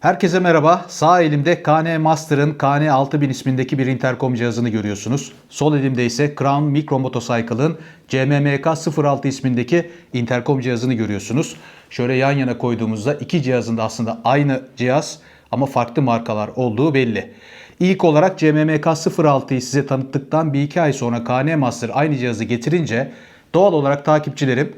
Herkese merhaba. Sağ elimde KN Master'ın KN6000 ismindeki bir interkom cihazını görüyorsunuz. Sol elimde ise Crown Micro Motorcycle'ın CMMK 06 ismindeki interkom cihazını görüyorsunuz. Şöyle yan yana koyduğumuzda iki cihazın da aslında aynı cihaz ama farklı markalar olduğu belli. İlk olarak CMMK 06'yı size tanıttıktan bir iki ay sonra KN Master aynı cihazı getirince doğal olarak takipçilerim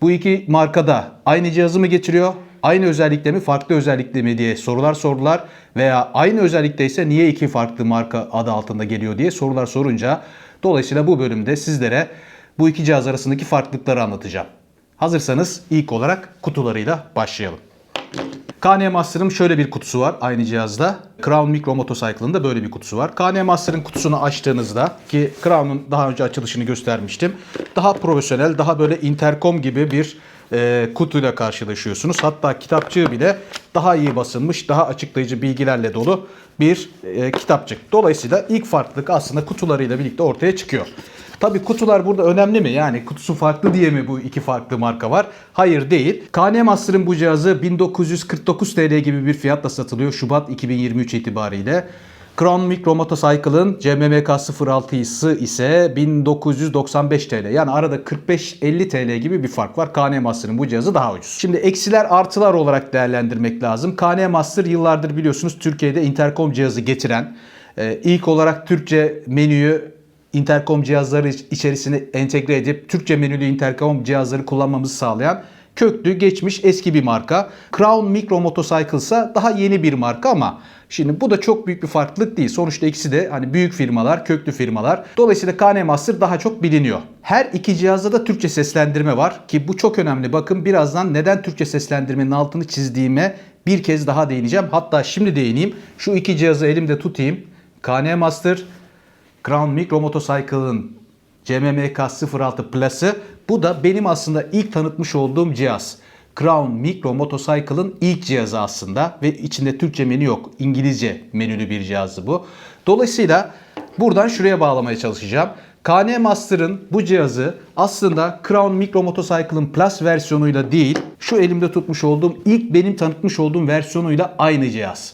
bu iki markada aynı cihazı mı getiriyor? Aynı özellikle mi, farklı özellikle mi diye sorular sordular veya aynı özellikte ise niye iki farklı marka adı altında geliyor diye sorular sorunca dolayısıyla bu bölümde sizlere bu iki cihaz arasındaki farklılıkları anlatacağım. Hazırsanız ilk olarak kutularıyla başlayalım. KN Master'ın şöyle bir kutusu var aynı cihazda. Crown Micro Motorcycle'ın da böyle bir kutusu var. KN Master'ın kutusunu açtığınızda ki Crown'un daha önce açılışını göstermiştim. Daha profesyonel, daha böyle interkom gibi bir e, kutuyla karşılaşıyorsunuz. Hatta kitapçığı bile daha iyi basılmış, daha açıklayıcı bilgilerle dolu bir e, kitapçık. Dolayısıyla ilk farklılık aslında kutularıyla birlikte ortaya çıkıyor. Tabii kutular burada önemli mi? Yani kutusu farklı diye mi bu iki farklı marka var? Hayır değil. KN Master'ın bu cihazı 1949 TL gibi bir fiyatla satılıyor Şubat 2023 itibariyle. Crown Micro Motorcycle'ın CMMK 06'sı ise 1995 TL. Yani arada 45-50 TL gibi bir fark var. KN Master'ın bu cihazı daha ucuz. Şimdi eksiler artılar olarak değerlendirmek lazım. KN Master yıllardır biliyorsunuz Türkiye'de interkom cihazı getiren, e, ilk olarak Türkçe menüyü interkom cihazları içerisine entegre edip Türkçe menülü interkom cihazları kullanmamızı sağlayan köklü, geçmiş, eski bir marka. Crown Micro Motorcycle ise daha yeni bir marka ama şimdi bu da çok büyük bir farklılık değil. Sonuçta ikisi de hani büyük firmalar, köklü firmalar. Dolayısıyla KN Master daha çok biliniyor. Her iki cihazda da Türkçe seslendirme var ki bu çok önemli. Bakın birazdan neden Türkçe seslendirmenin altını çizdiğime bir kez daha değineceğim. Hatta şimdi değineyim. Şu iki cihazı elimde tutayım. KN Master Crown Micro Motorcycle'ın CMMK 06 Plus'ı. Bu da benim aslında ilk tanıtmış olduğum cihaz. Crown Micro Motorcycle'ın ilk cihazı aslında ve içinde Türkçe menü yok. İngilizce menülü bir cihazı bu. Dolayısıyla buradan şuraya bağlamaya çalışacağım. KN Master'ın bu cihazı aslında Crown Micro Motorcycle'ın Plus versiyonuyla değil, şu elimde tutmuş olduğum ilk benim tanıtmış olduğum versiyonuyla aynı cihaz.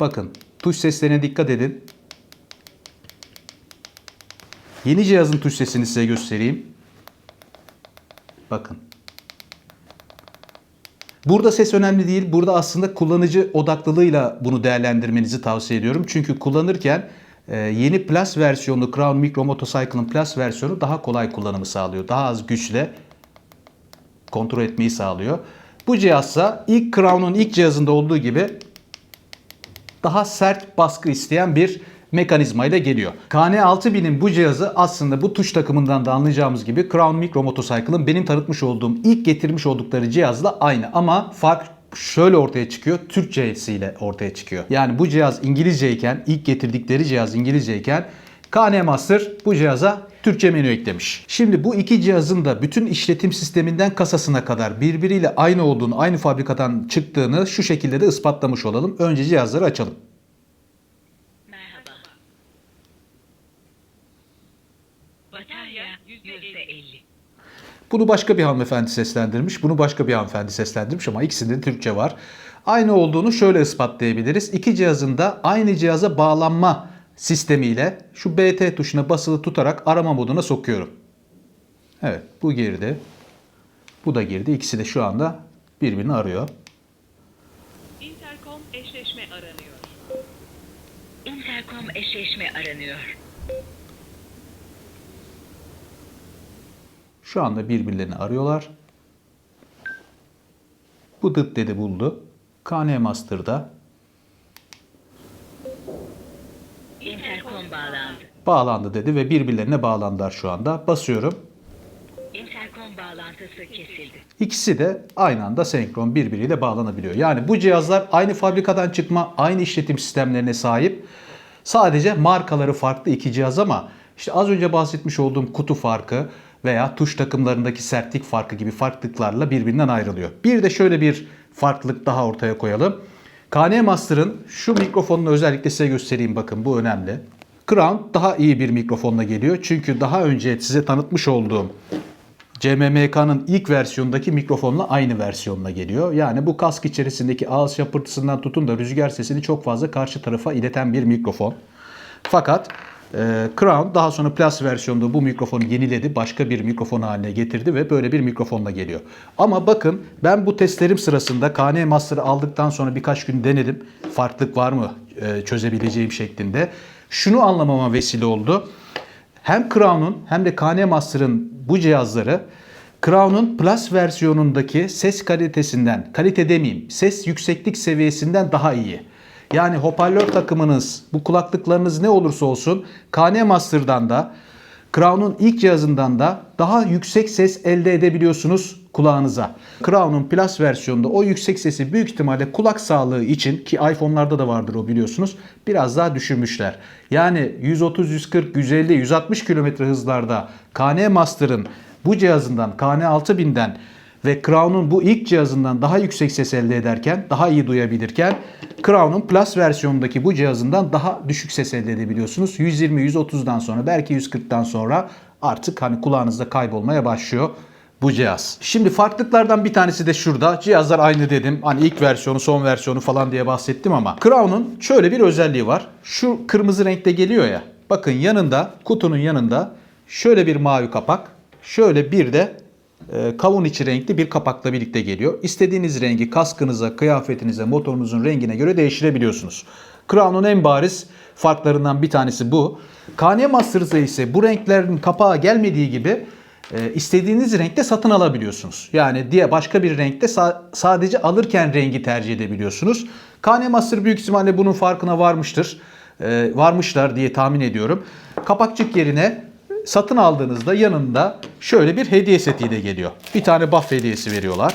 Bakın tuş seslerine dikkat edin. Yeni cihazın tuş sesini size göstereyim. Bakın. Burada ses önemli değil. Burada aslında kullanıcı odaklılığıyla bunu değerlendirmenizi tavsiye ediyorum. Çünkü kullanırken e, yeni Plus versiyonu Crown Micro Motorcycle'ın Plus versiyonu daha kolay kullanımı sağlıyor. Daha az güçle kontrol etmeyi sağlıyor. Bu cihazsa ilk Crown'un ilk cihazında olduğu gibi daha sert baskı isteyen bir mekanizma ile geliyor. KN6000'in bu cihazı aslında bu tuş takımından da anlayacağımız gibi Crown Micro Motorcycle'ın benim tanıtmış olduğum ilk getirmiş oldukları cihazla aynı ama fark şöyle ortaya çıkıyor. Türkçesiyle ortaya çıkıyor. Yani bu cihaz İngilizceyken ilk getirdikleri cihaz İngilizceyken KN Master bu cihaza Türkçe menü eklemiş. Şimdi bu iki cihazın da bütün işletim sisteminden kasasına kadar birbiriyle aynı olduğunu, aynı fabrikadan çıktığını şu şekilde de ispatlamış olalım. Önce cihazları açalım. Bunu başka bir hanımefendi seslendirmiş, bunu başka bir hanımefendi seslendirmiş ama ikisinde de Türkçe var. Aynı olduğunu şöyle ispatlayabiliriz. İki cihazın da aynı cihaza bağlanma sistemiyle şu BT tuşuna basılı tutarak arama moduna sokuyorum. Evet bu girdi. Bu da girdi. İkisi de şu anda birbirini arıyor. Intercom eşleşme aranıyor. Intercom eşleşme aranıyor. Şu anda birbirlerini arıyorlar. Bu dıt dedi buldu. KN Master'da Intercom bağlandı. bağlandı dedi ve birbirlerine bağlandılar şu anda. Basıyorum. Intercom bağlantısı kesildi. İkisi de aynı anda senkron birbiriyle bağlanabiliyor. Yani bu cihazlar aynı fabrikadan çıkma, aynı işletim sistemlerine sahip. Sadece markaları farklı iki cihaz ama işte az önce bahsetmiş olduğum kutu farkı veya tuş takımlarındaki sertlik farkı gibi farklılıklarla birbirinden ayrılıyor. Bir de şöyle bir farklılık daha ortaya koyalım. KN Master'ın şu mikrofonunu özellikle size göstereyim bakın bu önemli. Crown daha iyi bir mikrofonla geliyor. Çünkü daha önce size tanıtmış olduğum CMMK'nın ilk versiyondaki mikrofonla aynı versiyonla geliyor. Yani bu kask içerisindeki ağız şapırtısından tutun da rüzgar sesini çok fazla karşı tarafa ileten bir mikrofon. Fakat e, Crown daha sonra Plus versiyonda bu mikrofonu yeniledi. Başka bir mikrofon haline getirdi ve böyle bir mikrofonla geliyor. Ama bakın ben bu testlerim sırasında KN Master'ı aldıktan sonra birkaç gün denedim. Farklılık var mı e, çözebileceğim şeklinde. Şunu anlamama vesile oldu. Hem Crown'un hem de KN Master'ın bu cihazları Crown'un Plus versiyonundaki ses kalitesinden, kalite demeyeyim, ses yükseklik seviyesinden daha iyi. Yani hoparlör takımınız, bu kulaklıklarınız ne olursa olsun KN Master'dan da Crown'un ilk cihazından da daha yüksek ses elde edebiliyorsunuz kulağınıza. Crown'un Plus versiyonunda o yüksek sesi büyük ihtimalle kulak sağlığı için ki iPhone'larda da vardır o biliyorsunuz biraz daha düşürmüşler. Yani 130, 140, 150, 160 km hızlarda KN Master'ın bu cihazından KN 6000'den ve Crown'un bu ilk cihazından daha yüksek ses elde ederken, daha iyi duyabilirken Crown'un Plus versiyonundaki bu cihazından daha düşük ses elde edebiliyorsunuz. 120-130'dan sonra belki 140'tan sonra artık hani kulağınızda kaybolmaya başlıyor bu cihaz. Şimdi farklılıklardan bir tanesi de şurada. Cihazlar aynı dedim. Hani ilk versiyonu, son versiyonu falan diye bahsettim ama Crown'un şöyle bir özelliği var. Şu kırmızı renkte geliyor ya. Bakın yanında, kutunun yanında şöyle bir mavi kapak, şöyle bir de kavun içi renkli bir kapakla birlikte geliyor. İstediğiniz rengi kaskınıza, kıyafetinize, motorunuzun rengine göre değiştirebiliyorsunuz. Crown'un en bariz farklarından bir tanesi bu. KN Master'da ise bu renklerin kapağı gelmediği gibi e, istediğiniz renkte satın alabiliyorsunuz. Yani diye başka bir renkte sa- sadece alırken rengi tercih edebiliyorsunuz. KN Master büyük ihtimalle bunun farkına varmıştır. E, varmışlar diye tahmin ediyorum. Kapakçık yerine satın aldığınızda yanında şöyle bir hediye setiyle geliyor. Bir tane buff hediyesi veriyorlar.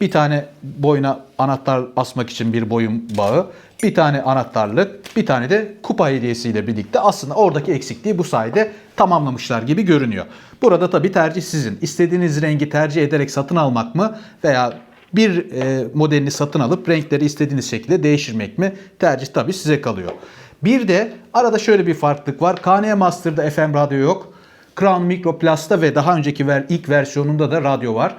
Bir tane boyuna anahtar asmak için bir boyun bağı, bir tane anahtarlık, bir tane de kupa hediyesiyle birlikte aslında oradaki eksikliği bu sayede tamamlamışlar gibi görünüyor. Burada tabii tercih sizin. İstediğiniz rengi tercih ederek satın almak mı veya bir e, modelini satın alıp renkleri istediğiniz şekilde değiştirmek mi? Tercih tabii size kalıyor. Bir de arada şöyle bir farklılık var. KN Master'da FM radyo yok. Crown Micro Plus'ta ve daha önceki ver, ilk versiyonunda da radyo var.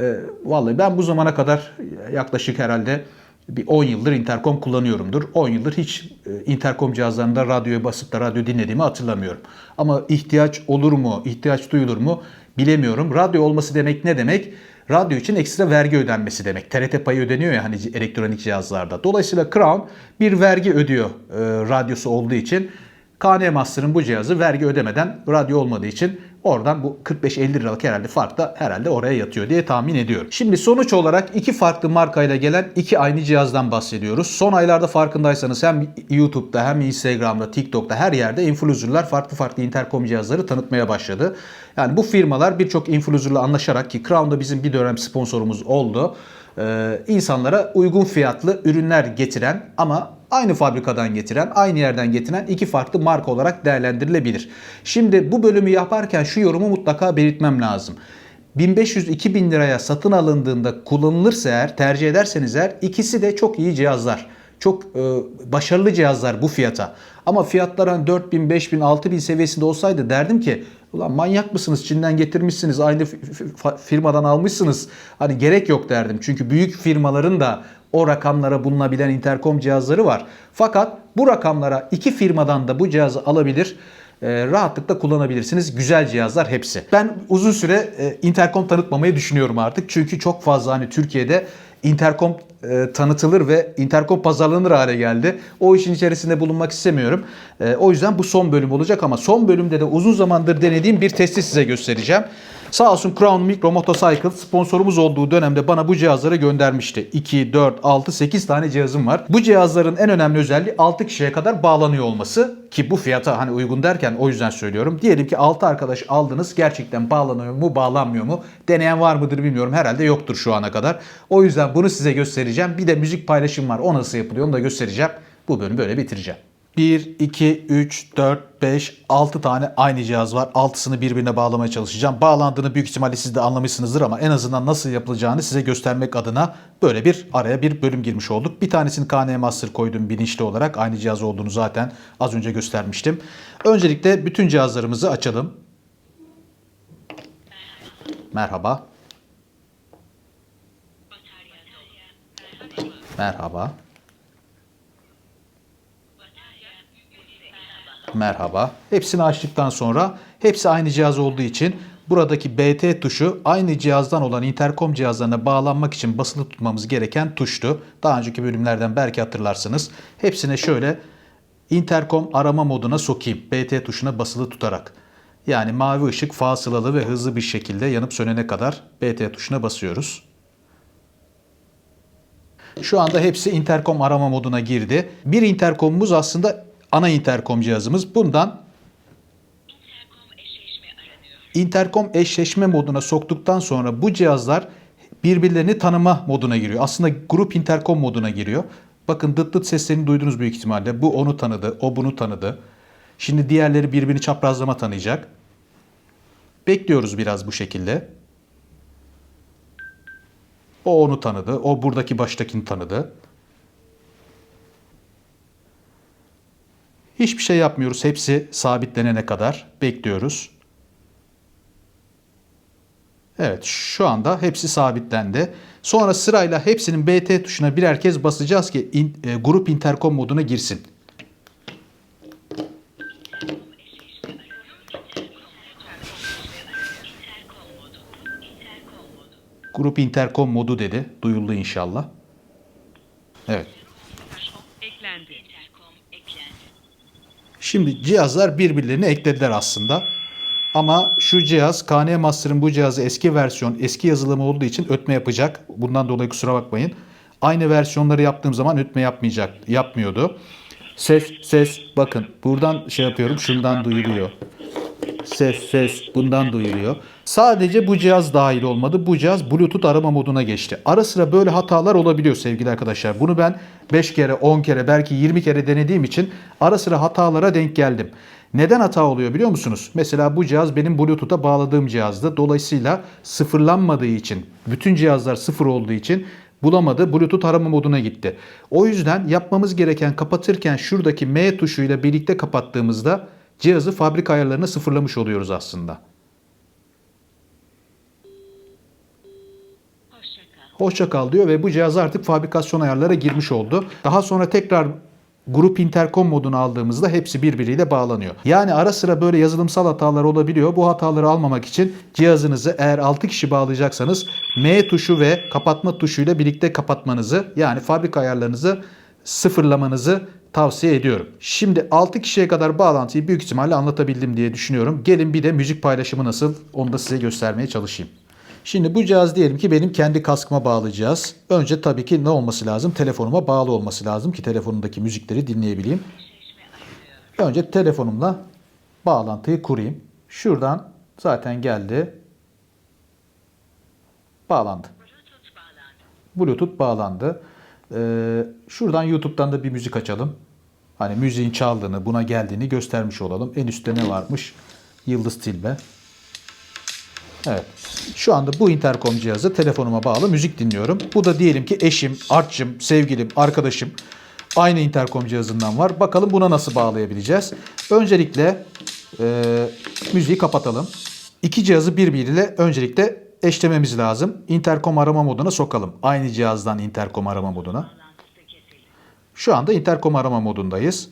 Ee, vallahi ben bu zamana kadar yaklaşık herhalde bir 10 yıldır interkom kullanıyorumdur. 10 yıldır hiç e, interkom cihazlarında radyoya basıp da radyo dinlediğimi hatırlamıyorum. Ama ihtiyaç olur mu, ihtiyaç duyulur mu bilemiyorum. Radyo olması demek ne demek? Radyo için ekstra vergi ödenmesi demek. TRT payı ödeniyor ya hani elektronik cihazlarda. Dolayısıyla Crown bir vergi ödüyor e, radyosu olduğu için. KN Master'ın bu cihazı vergi ödemeden radyo olmadığı için oradan bu 45-50 liralık herhalde fark da herhalde oraya yatıyor diye tahmin ediyorum. Şimdi sonuç olarak iki farklı markayla gelen iki aynı cihazdan bahsediyoruz. Son aylarda farkındaysanız hem YouTube'da hem Instagram'da, TikTok'ta her yerde influencerlar farklı farklı interkom cihazları tanıtmaya başladı. Yani bu firmalar birçok influencerla anlaşarak ki Crown da bizim bir dönem sponsorumuz oldu. Ee, insanlara uygun fiyatlı ürünler getiren ama aynı fabrikadan getiren, aynı yerden getiren iki farklı marka olarak değerlendirilebilir. Şimdi bu bölümü yaparken şu yorumu mutlaka belirtmem lazım. 1500-2000 liraya satın alındığında kullanılırsa eğer, tercih ederseniz eğer ikisi de çok iyi cihazlar. Çok e, başarılı cihazlar bu fiyata. Ama fiyatlar hani 4000, 5000, 6000 seviyesinde olsaydı derdim ki ulan manyak mısınız Çin'den getirmişsiniz aynı fi- fi- firmadan almışsınız. Hani gerek yok derdim. Çünkü büyük firmaların da o rakamlara bulunabilen interkom cihazları var. Fakat bu rakamlara iki firmadan da bu cihazı alabilir e, rahatlıkla kullanabilirsiniz. Güzel cihazlar hepsi. Ben uzun süre e, interkom tanıtmamayı düşünüyorum artık. Çünkü çok fazla hani Türkiye'de interkom e, tanıtılır ve interkom pazarlanır hale geldi. O işin içerisinde bulunmak istemiyorum. E, o yüzden bu son bölüm olacak ama son bölümde de uzun zamandır denediğim bir testi size göstereceğim. Sağ olsun Crown Micro Motorcycle sponsorumuz olduğu dönemde bana bu cihazları göndermişti. 2, 4, 6, 8 tane cihazım var. Bu cihazların en önemli özelliği 6 kişiye kadar bağlanıyor olması ki bu fiyata hani uygun derken o yüzden söylüyorum. Diyelim ki 6 arkadaş aldınız gerçekten bağlanıyor mu bağlanmıyor mu? Deneyen var mıdır bilmiyorum herhalde yoktur şu ana kadar. O yüzden bunu size göstereceğim. Bir de müzik paylaşım var o nasıl yapılıyor onu da göstereceğim. Bu bölümü böyle bitireceğim. 1, 2, 3, 4, 5, 6 tane aynı cihaz var. 6'sını birbirine bağlamaya çalışacağım. Bağlandığını büyük ihtimalle siz de anlamışsınızdır ama en azından nasıl yapılacağını size göstermek adına böyle bir araya bir bölüm girmiş olduk. Bir tanesini KN Master koydum bilinçli olarak. Aynı cihaz olduğunu zaten az önce göstermiştim. Öncelikle bütün cihazlarımızı açalım. Merhaba. Merhaba. Merhaba. Hepsini açtıktan sonra hepsi aynı cihaz olduğu için buradaki BT tuşu aynı cihazdan olan interkom cihazlarına bağlanmak için basılı tutmamız gereken tuştu. Daha önceki bölümlerden belki hatırlarsınız. Hepsine şöyle interkom arama moduna sokayım. BT tuşuna basılı tutarak. Yani mavi ışık fasılalı ve hızlı bir şekilde yanıp sönene kadar BT tuşuna basıyoruz. Şu anda hepsi interkom arama moduna girdi. Bir interkomumuz aslında ana interkom cihazımız. Bundan İnterkom eşleşme moduna soktuktan sonra bu cihazlar birbirlerini tanıma moduna giriyor. Aslında grup interkom moduna giriyor. Bakın dıt dıt seslerini duydunuz büyük ihtimalle. Bu onu tanıdı, o bunu tanıdı. Şimdi diğerleri birbirini çaprazlama tanıyacak. Bekliyoruz biraz bu şekilde. O onu tanıdı, o buradaki baştakini tanıdı. Hiçbir şey yapmıyoruz. Hepsi sabitlenene kadar bekliyoruz. Evet şu anda hepsi sabitlendi. Sonra sırayla hepsinin BT tuşuna birer kez basacağız ki in- e, grup interkom moduna girsin. Grup interkom modu dedi. Duyuldu inşallah. Evet. Şimdi cihazlar birbirlerini eklediler aslında. Ama şu cihaz KN Master'ın bu cihazı eski versiyon, eski yazılımı olduğu için ötme yapacak. Bundan dolayı kusura bakmayın. Aynı versiyonları yaptığım zaman ötme yapmayacak, yapmıyordu. Ses, ses, bakın buradan şey yapıyorum, şundan duyuluyor. Ses, ses bundan duyuluyor. Sadece bu cihaz dahil olmadı. Bu cihaz Bluetooth arama moduna geçti. Ara sıra böyle hatalar olabiliyor sevgili arkadaşlar. Bunu ben 5 kere, 10 kere, belki 20 kere denediğim için ara sıra hatalara denk geldim. Neden hata oluyor biliyor musunuz? Mesela bu cihaz benim Bluetooth'a bağladığım cihazdı. Dolayısıyla sıfırlanmadığı için, bütün cihazlar sıfır olduğu için bulamadı. Bluetooth arama moduna gitti. O yüzden yapmamız gereken kapatırken şuradaki M tuşuyla birlikte kapattığımızda cihazı fabrika ayarlarına sıfırlamış oluyoruz aslında. Hoşça kal. Diyor ve bu cihaz artık fabrikasyon ayarlara girmiş oldu. Daha sonra tekrar grup interkom modunu aldığımızda hepsi birbiriyle bağlanıyor. Yani ara sıra böyle yazılımsal hatalar olabiliyor. Bu hataları almamak için cihazınızı eğer 6 kişi bağlayacaksanız M tuşu ve kapatma tuşuyla birlikte kapatmanızı yani fabrika ayarlarınızı sıfırlamanızı tavsiye ediyorum. Şimdi 6 kişiye kadar bağlantıyı büyük ihtimalle anlatabildim diye düşünüyorum. Gelin bir de müzik paylaşımı nasıl onu da size göstermeye çalışayım. Şimdi bu cihaz diyelim ki benim kendi kaskıma bağlayacağız. Önce tabii ki ne olması lazım? Telefonuma bağlı olması lazım ki telefonumdaki müzikleri dinleyebileyim. Önce telefonumla bağlantıyı kurayım. Şuradan zaten geldi. Bağlandı. Bluetooth bağlandı. Ee, şuradan YouTube'dan da bir müzik açalım. Hani müziğin çaldığını, buna geldiğini göstermiş olalım. En üstte ne varmış? Yıldız Tilbe. Evet. Şu anda bu interkom cihazı telefonuma bağlı müzik dinliyorum. Bu da diyelim ki eşim, artçım, sevgilim, arkadaşım aynı interkom cihazından var. Bakalım buna nasıl bağlayabileceğiz. Öncelikle e, müziği kapatalım. İki cihazı birbiriyle öncelikle eşlememiz lazım. Interkom arama moduna sokalım. Aynı cihazdan interkom arama moduna. Şu anda interkom arama modundayız.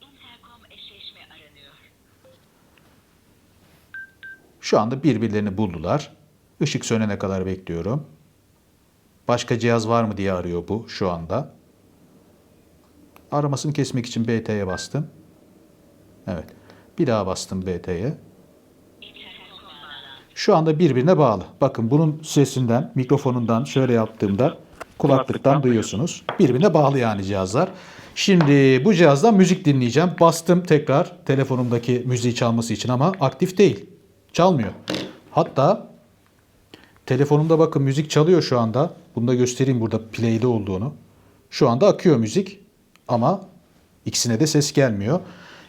İnterkom eşleşme aranıyor. Şu anda birbirlerini buldular. Işık sönene kadar bekliyorum. Başka cihaz var mı diye arıyor bu şu anda. Aramasını kesmek için BT'ye bastım. Evet. Bir daha bastım BT'ye. Şu anda birbirine bağlı. Bakın bunun sesinden, mikrofonundan şöyle yaptığımda kulaklıktan duyuyorsunuz. Birbirine bağlı yani cihazlar. Şimdi bu cihazdan müzik dinleyeceğim. Bastım tekrar telefonumdaki müziği çalması için ama aktif değil. Çalmıyor. Hatta telefonumda bakın müzik çalıyor şu anda. Bunu da göstereyim burada play'de olduğunu. Şu anda akıyor müzik ama ikisine de ses gelmiyor.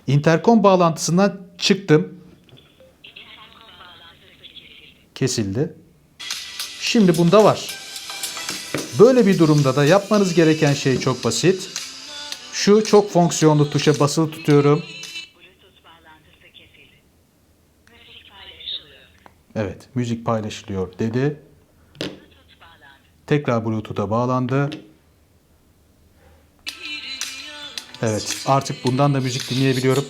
Interkom bağlantısından çıktım. Kesildi. Şimdi bunda var. Böyle bir durumda da yapmanız gereken şey çok basit. Şu çok fonksiyonlu tuşa basılı tutuyorum. Evet, müzik paylaşılıyor dedi. Tekrar Bluetooth'a bağlandı. Evet, artık bundan da müzik dinleyebiliyorum.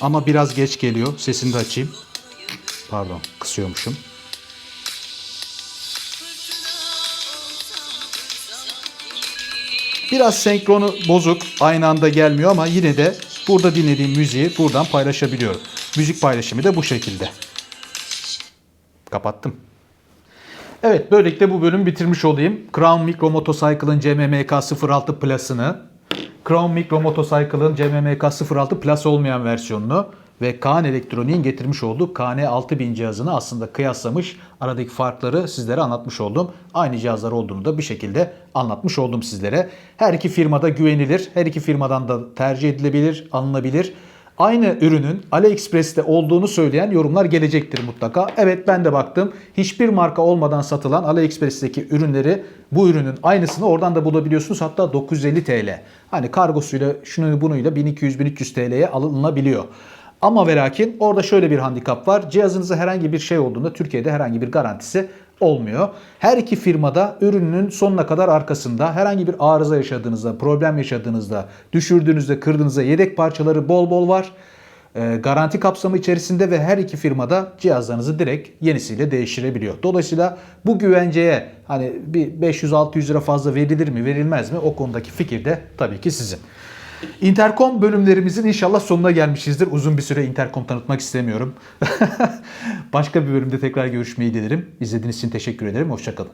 Ama biraz geç geliyor. Sesini de açayım. Pardon, kısıyormuşum. Biraz senkronu bozuk, aynı anda gelmiyor ama yine de burada dinlediğim müziği buradan paylaşabiliyorum. Müzik paylaşımı da bu şekilde. Kapattım. Evet böylelikle bu bölümü bitirmiş olayım. Crown Micro Motorcycle'ın CMMK 06 Plus'ını, Crown Micro Motorcycle'ın CMMK 06 Plus olmayan versiyonunu ve Kaan Elektronik'in getirmiş olduğu KN 6000 cihazını aslında kıyaslamış, aradaki farkları sizlere anlatmış oldum. Aynı cihazlar olduğunu da bir şekilde anlatmış oldum sizlere. Her iki firmada güvenilir, her iki firmadan da tercih edilebilir, alınabilir. Aynı ürünün AliExpress'te olduğunu söyleyen yorumlar gelecektir mutlaka. Evet ben de baktım. Hiçbir marka olmadan satılan AliExpress'teki ürünleri bu ürünün aynısını oradan da bulabiliyorsunuz. Hatta 950 TL. Hani kargosuyla şunu bunuyla 1200-1300 TL'ye alınabiliyor. Ama ve lakin orada şöyle bir handikap var. Cihazınıza herhangi bir şey olduğunda Türkiye'de herhangi bir garantisi olmuyor. Her iki firmada ürünün sonuna kadar arkasında herhangi bir arıza yaşadığınızda, problem yaşadığınızda, düşürdüğünüzde, kırdığınızda yedek parçaları bol bol var. Ee, garanti kapsamı içerisinde ve her iki firmada cihazlarınızı direkt yenisiyle değiştirebiliyor. Dolayısıyla bu güvenceye hani bir 500-600 lira fazla verilir mi verilmez mi o konudaki fikir de tabii ki sizin. Intercom bölümlerimizin inşallah sonuna gelmişizdir. Uzun bir süre Intercom tanıtmak istemiyorum. Başka bir bölümde tekrar görüşmeyi dilerim. İzlediğiniz için teşekkür ederim. Hoşçakalın.